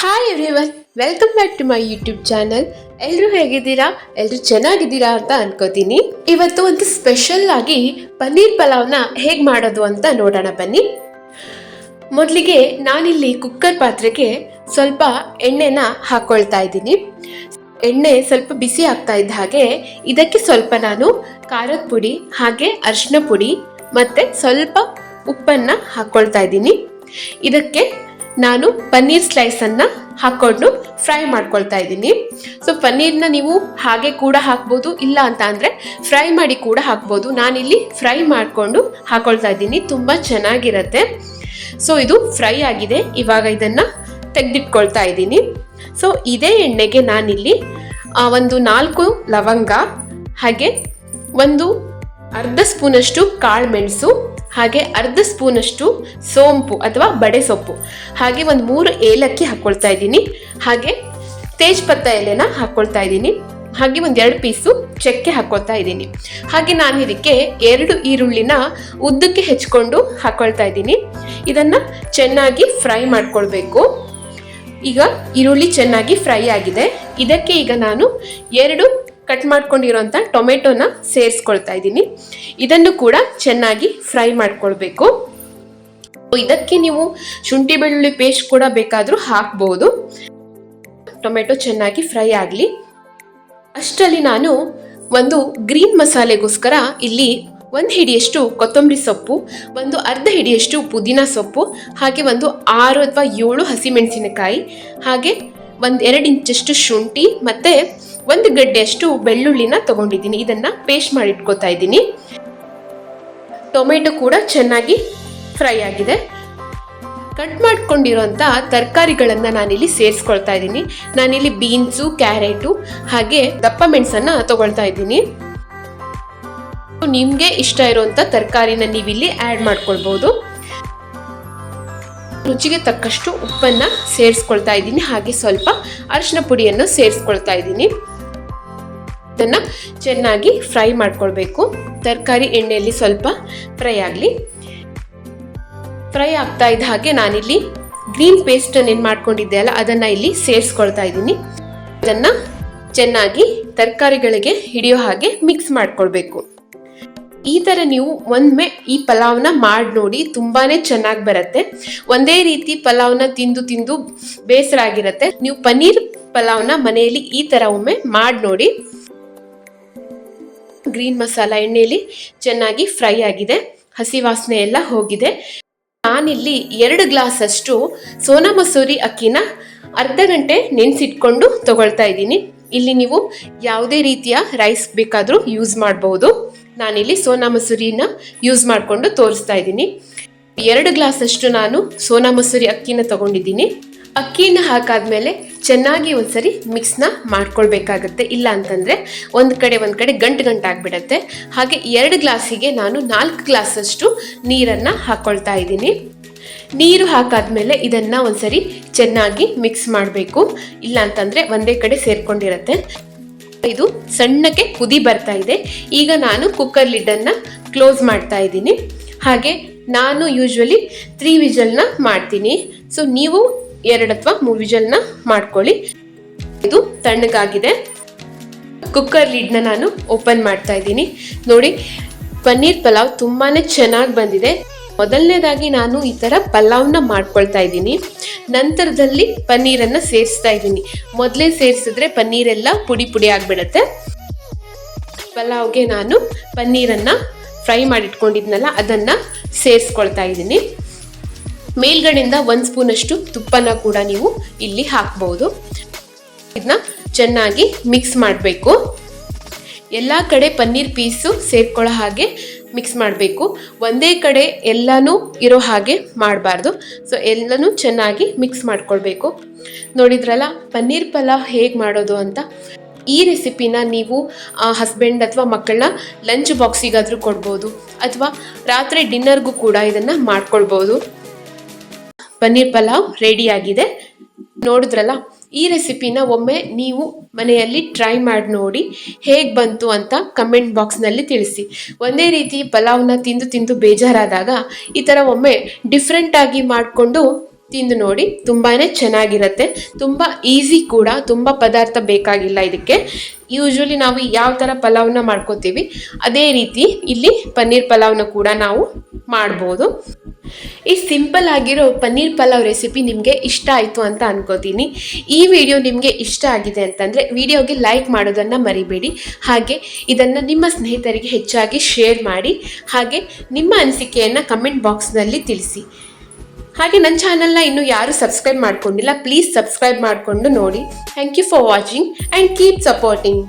Hi everyone welcome back to my YouTube channel ಎಲ್ಲರೂ ಹೇಗಿದ್ದೀರಾ? ಎಲ್ಲರೂ ಚೆನ್ನಾಗಿದ್ದೀರಾ ಅಂತ ಅನ್ಕೋತೀನಿ. ಇವತ್ತು ಒಂದು ಸ್ಪೆಷಲ್ ಆಗಿ ಪನ್ನೀರ್ ಪಲಾವ್ನ ಹೇಗೆ ಮಾಡೋದು ಅಂತ ನೋಡೋಣ ಬನ್ನಿ. ಮೊದಲಿಗೆ ನಾನಿಲ್ಲಿ ಕುಕ್ಕರ್ ಪಾತ್ರೆಗೆ ಸ್ವಲ್ಪ ಎಣ್ಣೆನ ಹಾಕ್ಕೊಳ್ತಾ ಇದ್ದೀನಿ. ಎಣ್ಣೆ ಸ್ವಲ್ಪ ಬಿಸಿ ಆಗ್ತಾ ಇದ್ದ ಹಾಗೆ ಇದಕ್ಕೆ ಸ್ವಲ್ಪ ನಾನು ಖಾರದ ಪುಡಿ, ಹಾಗೆ ಅರಿಶಿನ ಪುಡಿ ಮತ್ತೆ ಸ್ವಲ್ಪ ಉಪ್ಪನ್ನ ಹಾಕ್ಕೊಳ್ತಾ ಇದ್ದೀನಿ. ಇದಕ್ಕೆ ನಾನು ಪನ್ನೀರ್ ಸ್ಲೈಸ್ ಹಾಕ್ಕೊಂಡು ಫ್ರೈ ಮಾಡ್ಕೊಳ್ತಾ ಇದ್ದೀನಿ. ಸೊ ಪನ್ನೀರ್ನ ನೀವು ಹಾಗೆ ಕೂಡ ಹಾಕ್ಬೋದು, ಇಲ್ಲ ಅಂತ ಅಂದರೆ ಫ್ರೈ ಮಾಡಿ ಕೂಡ ಹಾಕ್ಬೋದು. ನಾನಿಲ್ಲಿ ಫ್ರೈ ಮಾಡಿಕೊಂಡು ಹಾಕ್ಕೊಳ್ತಾ ಇದ್ದೀನಿ, ತುಂಬಾ ಚೆನ್ನಾಗಿರತ್ತೆ. ಸೊ ಇದು ಫ್ರೈ ಆಗಿದೆ. ಇವಾಗ ಇದನ್ನ ತೆಗೆದಿಟ್ಕೊಳ್ತಾ ಇದ್ದೀನಿ. ಸೊ ಇದೇ ಎಣ್ಣೆಗೆ ನಾನಿಲ್ಲಿ ಒಂದು ನಾಲ್ಕು ಲವಂಗ, ಹಾಗೆ ಒಂದು ಅರ್ಧ ಸ್ಪೂನಷ್ಟು ಕಾಳು ಮೆಣಸು ಹಾಗೆ ಅರ್ಧ ಸ್ಪೂನಷ್ಟು ಸೋಂಪು ಅಥವಾ ಬಡೆ ಸೊಪ್ಪು. ಹಾಗೆ ಒಂದು ಮೂರು ಏಲಕ್ಕಿ ಹಾಕ್ಕೊಳ್ತಾ ಇದ್ದೀನಿ. ಹಾಗೆ ತೇಜ್ಪತ್ತ ಎಲೆನ ಹಾಕ್ಕೊಳ್ತಾ ಇದ್ದೀನಿ. ಹಾಗೆ ಒಂದು ಎರಡು ಪೀಸು ಚಕ್ಕೆ ಹಾಕ್ಕೊಳ್ತಾ ಇದ್ದೀನಿ. ಹಾಗೆ ನಾನು ಇದಕ್ಕೆ ಎರಡು ಈರುಳ್ಳಿನ ಉದ್ದಕ್ಕೆ ಹೆಚ್ಕೊಂಡು ಹಾಕ್ಕೊಳ್ತಾ ಇದ್ದೀನಿ. ಇದನ್ನು ಚೆನ್ನಾಗಿ ಫ್ರೈ ಮಾಡ್ಕೊಳ್ಬೇಕು. ಈಗ ಈರುಳ್ಳಿ ಚೆನ್ನಾಗಿ ಫ್ರೈ ಆಗಿದೆ. ಇದಕ್ಕೆ ಈಗ ನಾನು ಎರಡು ಕಟ್ ಮಾಡ್ಕೊಂಡಿರೋಂಥ ಟೊಮೆಟೊನ ಸೇರಿಸ್ಕೊಳ್ತಾ ಇದ್ದೀನಿ. ಇದನ್ನು ಕೂಡ ಚೆನ್ನಾಗಿ ಫ್ರೈ ಮಾಡ್ಕೊಳ್ಬೇಕು. ಇದಕ್ಕೆ ನೀವು ಶುಂಠಿ ಬೆಳ್ಳುಳ್ಳಿ ಪೇಸ್ಟ್ ಕೂಡ ಬೇಕಾದರೂ ಹಾಕ್ಬೋದು. ಟೊಮೆಟೊ ಚೆನ್ನಾಗಿ ಫ್ರೈ ಆಗಲಿ. ಅಷ್ಟರಲ್ಲಿ ನಾನು ಒಂದು ಗ್ರೀನ್ ಮಸಾಲೆಗೋಸ್ಕರ ಇಲ್ಲಿ ಒಂದು ಹಿಡಿಯಷ್ಟು ಕೊತ್ತಂಬರಿ ಸೊಪ್ಪು, ಒಂದು ಅರ್ಧ ಹಿಡಿಯಷ್ಟು ಪುದೀನ ಸೊಪ್ಪು, ಹಾಗೆ ಒಂದು ಆರು ಅಥವಾ ಏಳು ಹಸಿಮೆಣಸಿನಕಾಯಿ, ಹಾಗೆ ಒಂದು ಎರಡು ಇಂಚಷ್ಟು ಶುಂಠಿ, ಮತ್ತೆ ಒಂದು ಗಡ್ಡೆಯಷ್ಟು ಬೆಳ್ಳುಳ್ಳಿನ ತಗೊಂಡಿದ್ದೀನಿ. ಇದನ್ನ ಪೇಸ್ಟ್ ಮಾಡಿ ಇಟ್ಕೋತಾ ಇದ್ದೀನಿ. ಟೊಮೆಟೊ ಕೂಡ ಚೆನ್ನಾಗಿ ಫ್ರೈ ಆಗಿದೆ. ಕಟ್ ಮಾಡ್ಕೊಂಡಿರೋಂಥ ತರಕಾರಿಗಳನ್ನು ನಾನಿಲ್ಲಿ ಸೇರಿಸ್ಕೊಳ್ತಾ ಇದ್ದೀನಿ. ನಾನಿಲ್ಲಿ ಬೀನ್ಸು ಕ್ಯಾರೆಟು ಹಾಗೆ ದಪ್ಪ ಮೆಣಸನ್ನು ತಗೊಳ್ತಾ ಇದ್ದೀನಿ. ನಿಮಗೆ ಇಷ್ಟ ಇರುವಂಥ ತರಕಾರಿನ ನೀವಿಲ್ಲಿ ಆ್ಯಡ್ ಮಾಡ್ಕೊಳ್ಬೋದು. ರುಚಿಗೆ ತಕ್ಕಷ್ಟು ಉಪ್ಪನ್ನು ಸೇರಿಸ್ಕೊಳ್ತಾ ಇದ್ದೀನಿ. ಹಾಗೆ ಸ್ವಲ್ಪ ಅರಿಶಿನ ಪುಡಿಯನ್ನು ಸೇರಿಸ್ಕೊಳ್ತಾ ಇದ್ದೀನಿ. ಇದನ್ನ ಚೆನ್ನಾಗಿ ಫ್ರೈ ಮಾಡ್ಕೊಳ್ಬೇಕು. ತರಕಾರಿ ಎಣ್ಣೆಯಲ್ಲಿ ಸ್ವಲ್ಪ ಫ್ರೈ ಆಗಲಿ. ಫ್ರೈ ಆಗ್ತಾ ಇದ್ದ ಹಾಗೆ ನಾನಿಲ್ಲಿ ಗ್ರೀನ್ ಪೇಸ್ಟ್ ಏನು ಮಾಡ್ಕೊಂಡಿದ್ದೆ ಅಲ್ಲ, ಅದನ್ನ ಇಲ್ಲಿ ಸೇರಿಸ್ಕೊಳ್ತಾ ಇದ್ದೀನಿ. ಅದನ್ನು ಚೆನ್ನಾಗಿ ತರಕಾರಿಗಳಿಗೆ ಹಿಡಿಯೋ ಹಾಗೆ ಮಿಕ್ಸ್ ಮಾಡ್ಕೊಳ್ಬೇಕು. ಈ ಥರ ನೀವು ಒಮ್ಮೆ ಈ ಪಲಾವ್ನ ಮಾಡಿ ನೋಡಿ ತುಂಬಾ ಚೆನ್ನಾಗಿ ಬರುತ್ತೆ. ಒಂದೇ ರೀತಿ ಪಲಾವ್ನ ತಿಂದು ತಿಂದು ಬೇಸರ ಆಗಿರುತ್ತೆ. ನೀವು ಪನ್ನೀರ್ ಪಲಾವ್ನ ಮನೆಯಲ್ಲಿ ಈ ಥರ ಒಮ್ಮೆ ಮಾಡಿ ನೋಡಿ. ಗ್ರೀನ್ ಮಸಾಲ ಎಣ್ಣೆಯಲ್ಲಿ ಚೆನ್ನಾಗಿ ಫ್ರೈ ಆಗಿದೆ. ಹಸಿ ವಾಸನೆ ಎಲ್ಲ ಹೋಗಿದೆ. ನಾನಿಲ್ಲಿ ಎರಡು ಗ್ಲಾಸ್ ಅಷ್ಟು ಸೋನಾ ಮಸೂರಿ ಅಕ್ಕಿನ ಅರ್ಧ ಗಂಟೆ ನೆನೆಸಿಟ್ಕೊಂಡು ತಗೊಳ್ತಾ ಇದ್ದೀನಿ. ಇಲ್ಲಿ ನೀವು ಯಾವುದೇ ರೀತಿಯ ರೈಸ್ ಬೇಕಾದರೂ ಯೂಸ್ ಮಾಡಬಹುದು ನಾನಿಲ್ಲಿ ಸೋನಾ ಮಸೂರಿನ ಯೂಸ್ ಮಾಡಿಕೊಂಡು ತೋರಿಸ್ತಾ ಇದ್ದೀನಿ. ಎರಡು ಗ್ಲಾಸ್ ಅಷ್ಟು ನಾನು ಸೋನಾ ಮಸೂರಿ ಅಕ್ಕಿನ ತಗೊಂಡಿದ್ದೀನಿ. ಅಕ್ಕಿನ ಹಾಕಾದ್ಮೇಲೆ ಚೆನ್ನಾಗಿ ಒಂದ್ಸರಿ ಮಿಕ್ಸ್ನ ಮಾಡ್ಕೊಳ್ಬೇಕಾಗತ್ತೆ. ಇಲ್ಲ ಅಂತಂದ್ರೆ ಒಂದು ಕಡೆ ಒಂದು ಕಡೆ ಗಂಟು ಗಂಟು ಹಾಗೆ ಎರಡು ಗ್ಲಾಸಿಗೆ ನಾನು ನಾಲ್ಕು ಗ್ಲಾಸಷ್ಟು ನೀರನ್ನು ಹಾಕೊಳ್ತಾ ಇದ್ದೀನಿ. ನೀರು ಹಾಕಾದ್ಮೇಲೆ ಇದನ್ನ ಒಂದ್ಸರಿ ಚೆನ್ನಾಗಿ ಮಿಕ್ಸ್ ಮಾಡಬೇಕು. ಇಲ್ಲ ಅಂತಂದ್ರೆ ಒಂದೇ ಕಡೆ ಸೇರ್ಕೊಂಡಿರತ್ತೆ. ಇದು ಸಣ್ಣಕ್ಕೆ ಕುದಿ ಬರ್ತಾ ಇದೆ. ಈಗ ನಾನು ಕುಕ್ಕರ್ ಲಿಡ್ಡನ್ನು ಕ್ಲೋಸ್ ಮಾಡ್ತಾ ಇದ್ದೀನಿ. ಹಾಗೆ ನಾನು ಯೂಶ್ವಲಿ ತ್ರೀ ವಿಜಲ್ನ ಮಾಡ್ತೀನಿ. ಸೊ ನೀವು ಎರಡು ಅಥವಾ ಮೂರು ವಿಜಲ್ನ ಮಾಡ್ಕೊಳ್ಳಿ. ಇದು ತಣ್ಣಗಾಗಿದೆ. ಕುಕ್ಕರ್ ಲಿಡ್ನ ನಾನು ಓಪನ್ ಮಾಡ್ತಾ ಇದ್ದೀನಿ. ನೋಡಿ, ಪನ್ನೀರ್ ಪಲಾವ್ ತುಂಬಾನೇ ಚೆನ್ನಾಗಿ ಬಂದಿದೆ. ಮೊದಲನೇದಾಗಿ ನಾನು ಈ ಥರ ಪಲಾವ್ನ ಮಾಡ್ಕೊಳ್ತಾ ಇದ್ದೀನಿ. ನಂತರದಲ್ಲಿ ಪನ್ನೀರನ್ನು ಸೇರಿಸ್ತಾ ಇದ್ದೀನಿ. ಮೊದಲೇ ಸೇರಿಸಿದ್ರೆ ಪನ್ನೀರೆಲ್ಲ ಪುಡಿ ಪುಡಿ ಆಗಿಬಿಡುತ್ತೆ. ಪಲಾವ್ಗೆ ನಾನು ಪನ್ನೀರನ್ನು ಫ್ರೈ ಮಾಡಿಟ್ಕೊಂಡಿದ್ನಲ್ಲ, ಅದನ್ನ ಸೇರಿಸ್ಕೊಳ್ತಾ ಇದ್ದೀನಿ. ಮೇಲ್ಗಡೆಯಿಂದ ಒಂದು ಸ್ಪೂನಷ್ಟು ತುಪ್ಪನ ಕೂಡ ನೀವು ಇಲ್ಲಿ ಹಾಕ್ಬಹುದು ಇದನ್ನ ಚೆನ್ನಾಗಿ ಮಿಕ್ಸ್ ಮಾಡಬೇಕು. ಎಲ್ಲ ಕಡೆ ಪನ್ನೀರ್ ಪೀಸು ಸೇರ್ಕೊಳ್ಳೋ ಹಾಗೆ ಮಿಕ್ಸ್ ಮಾಡಬೇಕು. ಒಂದೇ ಕಡೆ ಎಲ್ಲನೂ ಇರೋ ಹಾಗೆ ಮಾಡಬಾರ್ದು. ಸೊ ಎಲ್ಲನೂ ಚೆನ್ನಾಗಿ ಮಿಕ್ಸ್ ಮಾಡ್ಕೊಳ್ಬೇಕು. ನೋಡಿದ್ರಲ್ಲ, ಪನ್ನೀರ್ ಪಲಾವ್ ಹೇಗೆ ಮಾಡೋದು ಅಂತ? ಈ ರೆಸಿಪಿನ ನೀವು ಹಸ್ಬೆಂಡ್ ಅಥವಾ ಮಕ್ಕಳನ್ನ ಲಂಚ್ ಬಾಕ್ಸಿಗಾದರೂ ಕೊಡ್ಬೋದು. ಅಥವಾ ರಾತ್ರಿ ಡಿನ್ನರ್ಗೂ ಕೂಡ ಇದನ್ನು ಮಾಡ್ಕೊಳ್ಬೋದು. ಪನ್ನೀರ್ ಪಲಾವ್ ರೆಡಿ ಆಗಿದೆ. ನೋಡಿದ್ರಲ್ಲ, ಈ ರೆಸಿಪಿನ ಒಮ್ಮೆ ನೀವು ಮನೆಯಲ್ಲಿ ಟ್ರೈ ಮಾಡಿ ನೋಡಿ ಹೇಗೆ ಬಂತು ಅಂತ ಕಮೆಂಟ್ ಬಾಕ್ಸ್ನಲ್ಲಿ ತಿಳಿಸಿ. ಒಂದೇ ರೀತಿ ಪಲಾವ್ನ ತಿಂದು ತಿಂದು ಬೇಜಾರಾದಾಗ ಈ ಥರ ಒಮ್ಮೆ ಡಿಫ್ರೆಂಟಾಗಿ ಮಾಡಿಕೊಂಡು ತಿಂದು ನೋಡಿ ತುಂಬಾ ಚೆನ್ನಾಗಿರುತ್ತೆ. ತುಂಬ ಈಸಿ ಕೂಡ, ತುಂಬ ಪದಾರ್ಥ ಬೇಕಾಗಿಲ್ಲ ಇದಕ್ಕೆ. ಯೂಶ್ವಲಿ ನಾವು ಯಾವ ಥರ ಪಲಾವ್ನ ಮಾಡ್ಕೋತೀವಿ, ಅದೇ ರೀತಿ ಇಲ್ಲಿ ಪನ್ನೀರ್ ಪಲಾವ್ನ ಕೂಡ ನಾವು ಮಾಡ್ಬೋದು. ಈ ಸಿಂಪಲ್ ಆಗಿರೋ ಪನ್ನೀರ್ ಪಲಾವ್ ರೆಸಿಪಿ ನಿಮಗೆ ಇಷ್ಟ ಆಯಿತು ಅಂತ ಅನ್ಕೋತೀನಿ. ಈ ವಿಡಿಯೋ ನಿಮಗೆ ಇಷ್ಟ ಆಗಿದೆ ಅಂತಂದರೆ ವಿಡಿಯೋಗೆ ಲೈಕ್ ಮಾಡೋದನ್ನು ಮರಿಬೇಡಿ. ಹಾಗೆ ಇದನ್ನು ನಿಮ್ಮ ಸ್ನೇಹಿತರಿಗೆ ಹೆಚ್ಚಾಗಿ ಶೇರ್ ಮಾಡಿ. ಹಾಗೆ ನಿಮ್ಮ ಅನಿಸಿಕೆಯನ್ನು ಕಮೆಂಟ್ ಬಾಕ್ಸ್ನಲ್ಲಿ ತಿಳಿಸಿ. ಹಾಗೆ ನನ್ನ ಚಾನಲ್ನ ಇನ್ನೂ ಯಾರು ಸಬ್ಸ್ಕ್ರೈಬ್ ಮಾಡ್ಕೊಂಡಿಲ್ಲ, ಪ್ಲೀಸ್ ಸಬ್ಸ್ಕ್ರೈಬ್ ಮಾಡಿಕೊಂಡು ನೋಡಿ. Thank you for watching and keep supporting.